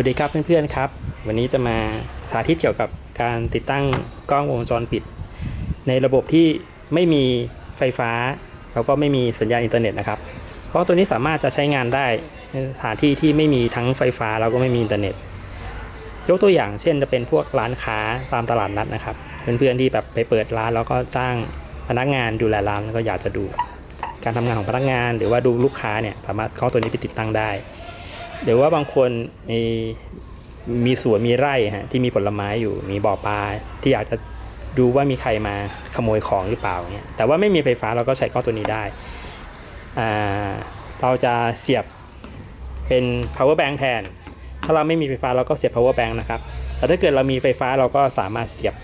วัสดีครับเพื่อนๆครับ วันนี้จะมาสาธิตเกี่ยวกับการติดตั้งกล้องวงจรปิด ในระบบที่ไม่มีไฟฟ้า แล้วก็ไม่มีสัญญาณอินเทอร์เน็ตนะครับกล้องตัวนี้สามารถจะใช้งานได้ในสถานที่ที่ไม่มีทั้งไฟฟ้าแล้วก็ไม่มีอินเทอร์เน็ต ยกตัวอย่างเช่นจะเป็นพวกร้านค้าตามตลาดนัดนะครับเพื่อนๆที่แบบไปเปิดร้านแล้วก็จ้างพนักงานดูแลร้านแล้วก็อยากจะดู การทำงานของพนักงาน หรือว่าดูลูกค้าเนี่ยสามารถเข้าตัวนี้ไปติดตั้งได้ หรือว่าบางคนมีมีสวนมีไร่ฮะที่มีผลไม้อยู่มีบ่อปลาที่อยากจะดูว่ามีใครมาขโมยของหรือเปล่าเนี่ยแต่ว่าไม่มีไฟฟ้าเราก็ใช้กล้องตัวนี้ได้อ่าเราจะเสียบเป็น power bank แทน ถ้าเราไม่มีไฟฟ้าเราก็เสียบ power bank นะครับ แต่ถ้าเกิดเรามีไฟฟ้าเราก็สามารถเสียบ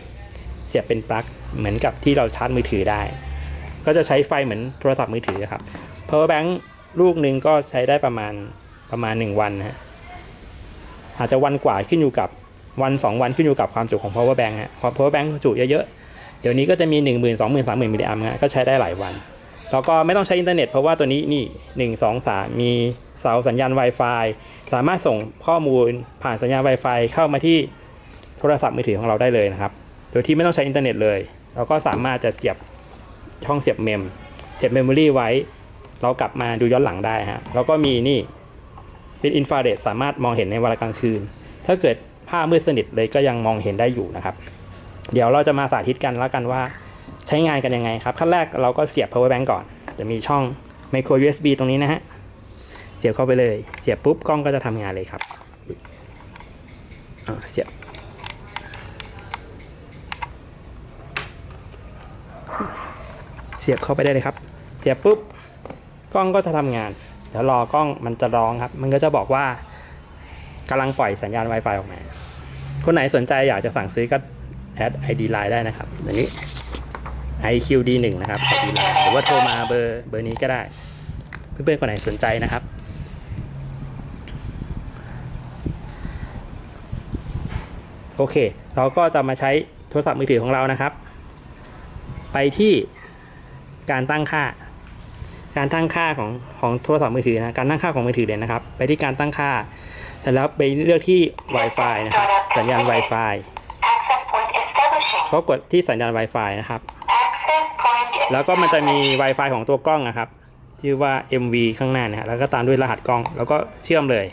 เสียบเป็นปลั๊กเหมือนกับที่เราชาร์จมือถือได้ ก็จะใช้ไฟเหมือนโทรศัพท์มือถือครับ power bank ลูกหนึ่งก็ใช้ได้ประมาณ ประมาณ 1 วันนะฮะอาจจะวันกว่าขึ้นอยู่กับวัน 2 วันขึ้นอยู่กับความจุของ power bank ฮะพอ power bank จุเยอะๆ เดี๋ยวนี้ก็จะมี 1 0 0 0 0 2 0 0 0 0 3 0 0 0มิลลิแอมป์ฮะก็ใช้ได้หลายวัน แล้วก็ไม่ต้องใช้อินเทอร์เน็ตเพราะว่าตัวนี้นี่ 1 2 3 มีเสาสัญญาณ Wi-Fi สามารถส่งข้อมูลผ่านสัญญาณ Wi-Fi เข้ามาที่โทรศัพท์มือถือของเราได้เลยนะครับ โดยที่ไม่ต้องใช้อินเทอร์เน็ตเลย เราก็สามารถจะเสียบช่องเสียบเมม เสียบเมมโมรี่ไว้ เรากลับมาดูย้อนหลังได้ฮะ แล้วก็มีนี่ เป็นอินฟราเรดสามารถมองเห็นในเวลากลางคืน ถ้าเกิดผ้ามืดสนิทเลยก็ยังมองเห็นได้อยู่นะครับ เดี๋ยวเราจะมาสาธิตกันแล้วกันว่าใช้งานกันยังไงครับขั้นแรกเราก็เสียบ power bank ก่อน จะมีช่อง micro USB ตรงนี้นะฮะ เสียบเข้าไปเลย เสียบปุ๊บกล้องก็จะทำงานเลยครับเสียบเสียบเข้าไปได้เลยครับ เสียบปุ๊บกล้องก็จะทำงาน เดี๋ยวรอกล้องมันจะร้องครับ มันก็จะบอกว่ากำลังปล่อยสัญญาณ Wi-Fi ออกมา คนไหนสนใจอยากจะสั่งซื้อก็แอด ID Line ได้นะครับอันนี้ IQD1 นะครับ ID Line หรือว่าโทรมาเบอร์เบอร์นี้ก็ได้ เพื่อนๆคนไหนสนใจนะครับ โอเค เราก็จะมาใช้โทรศัพท์มือถือของเรานะครับ ไปที่การตั้งค่า การตั้งค่าของของโทรศัพท์มือถือนะการตั้งค่าของมือถือเลยนะครับ ไปที่การตั้งค่าเสร็จแล้วไปเลือกที่ Wi-Fi นะครับ สัญญาณ Wi-Fi ก็กดที่สัญญาณ Wi-Fi นะครับ แล้วก็มันจะมี Wi-Fi ของตัวกล้องนะครับ ชื่อว่า MV ข้างหน้านะฮะแล้วก็ตามด้วยรหัสกล้อง แล้วก็เชื่อมเลย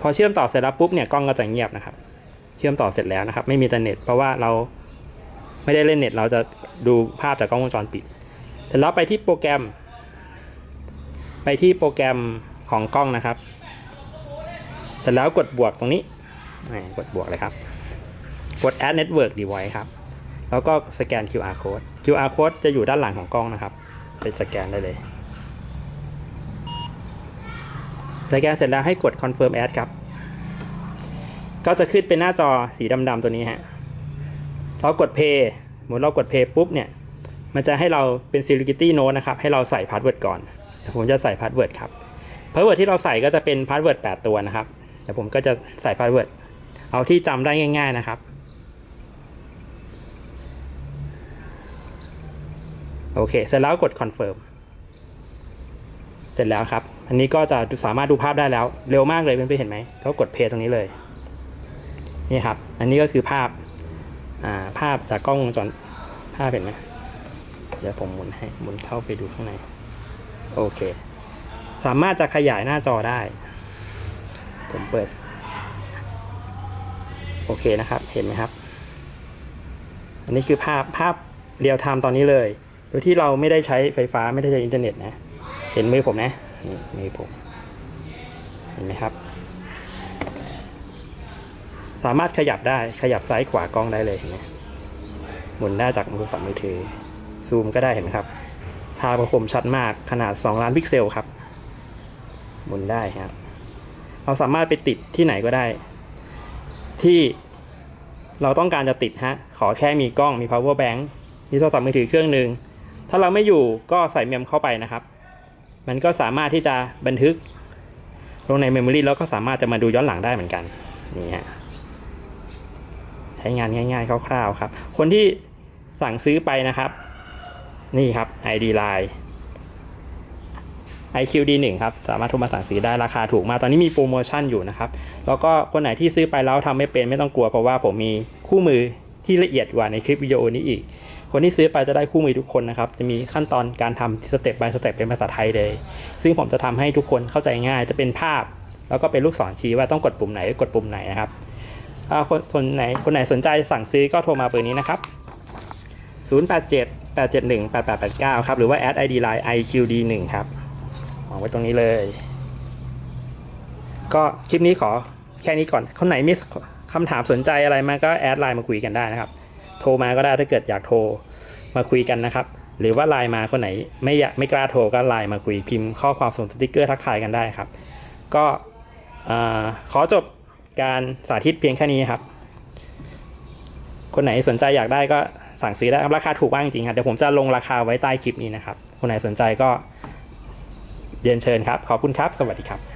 พอเชื่อมต่อเสร็จแล้วปุ๊บเนี่ยกล้องก็จะเงียบนะครับ เชื่อมต่อเสร็จแล้วนะครับ ไม่มีอินเทอร์เน็ตเพราะว่าเราไม่ได้เล่นเน็ตเราจะดูภาพจากกล้องวงจรปิด เสร็จแล้วไปที่โปรแกรม ไปที่โปรแกรมของกล้องนะครับ เสร็จแล้วกดบวกตรงนี้อ่กดบวกเลยครับ กด add network device ครับ แล้วก็สแกน QR code QR code จะอยู่ด้านหลังของกล้องนะครับ ไปสแกนได้เลย สแกนเสร็จแล้วให้กด confirm add ครับ ก็จะขึ้นเป็นหน้าจอสีดำๆตัวนี้ฮะ เรากด pay สมมติเรากด pay ปุ๊บเนี่ย มันจะให้เราเป็น security note นะครับ ให้เราใส่ password ก่อน ผมจะใส่ password ครับ password ที่เราใส่ก็จะเป็น password 8 ตัวนะครับเดี๋ยวผมก็จะใส่ password เอาที่จำได้ง่าย ๆนะครับ โอเค เสร็จแล้วกด confirm เสร็จแล้วครับ อันนี้ก็จะสามารถดูภาพได้แล้ว เร็วมากเลยเพื่อนๆเห็นไหมเขากด play ตรงนี้เลย นี่ครับ อันนี้ก็คือภาพ อ่า ภาพจากกล้องวงจร ภาพเห็นไหม ดี๋ยวผมหมุนให้หมุนเข้าไปดูข้างใน โอเค สามารถจะขยายหน้าจอได้ ผมเปิด โอเคนะครับ เห็นไหมครับ อันนี้คือภาพภาพเรียลไทม์ตอนนี้เลย โดยที่เราไม่ได้ใช้ไฟฟ้าไม่ได้ใช้อินเทอร์เน็ตนะ เห็นมือผมนะ นี่มือผม เห็นไหมครับ สามารถขยับได้ขยับซ้ายขวากล้องได้เลยเห็นไหมหมุนได้จากโทรศัพท์มือถือ ซูมก็ได้เห็นครับภาพของผมชัดมากขนาด 2 ล้านพิกเซลครับหมุนได้ครับ เราสามารถไปติดที่ไหนก็ได้ ที่เราต้องการจะติดฮะ ขอแค่มีกล้องมี power bank มีโทรศัพท์มือถือเครื่องหนึ่งถ้าเราไม่อยู่ก็ใส่เมมเข้าไปนะครับ มันก็สามารถที่จะบันทึก ลงในเมมโมรีแล้วก็สามารถจะมาดูย้อนหลังได้เหมือนกันนี่ฮะใช้งานง่าย ๆ คร่าวๆครับ คนที่สั่งซื้อไปนะครับ นี่ครับ ID Line IQD1 ครับ สามารถโทรมาสั่งซื้อได้ราคาถูกมาก ตอนนี้มีโปรโมชั่นอยู่นะครับ แล้วก็คนไหนที่ซื้อไปแล้วทำไม่เป็นไม่ต้องกลัว เพราะว่าผมมีคู่มือที่ละเอียดกว่าในคลิปวิดีโอนี้อีก คนที่ซื้อไปจะได้คู่มือทุกคนนะครับ จะมีขั้นตอนการทำสเต็ป by สเต็ปเป็นภาษาไทยเลย ซึ่งผมจะทำให้ทุกคนเข้าใจง่าย จะเป็นภาพ แล้วก็เป็นลูกศรชี้ว่าต้องกดปุ่มไหนกดปุ่มไหนนะครับอาคนคนไหนคนไหนสนใจสั่งซื้อก็โทรมาเบอร์นี้นะครับ087 871 8889 ครับ หรือว่า add ID line IQD1 ครับวางไว้ตรงนี้เลย ก็คลิปนี้ขอแค่นี้ก่อน คนไหนมีคำถามสนใจอะไรมาก็แอดไลน์มาคุยกันได้นะครับ โทรมาก็ได้ถ้าเกิดอยากโทรมาคุยกันนะครับ หรือว่าไลน์มาคนไหนไม่อยากไม่กล้าโทรก็ไลน์มาคุยพิมพ์ข้อความส่งสติกเกอร์ทักทายกันได้ครับ ก็ขอจบการสาธิตเพียงแค่นี้ครับ คนไหนสนใจอยากได้ก็ สั่งซื้อได้ครับราคาถูกมากจริงๆครับเดี๋ยวผมจะลงราคาไว้ใต้คลิปนี้นะครับคนไหนสนใจก็เรียนเชิญครับ ขอบคุณครับ สวัสดีครับ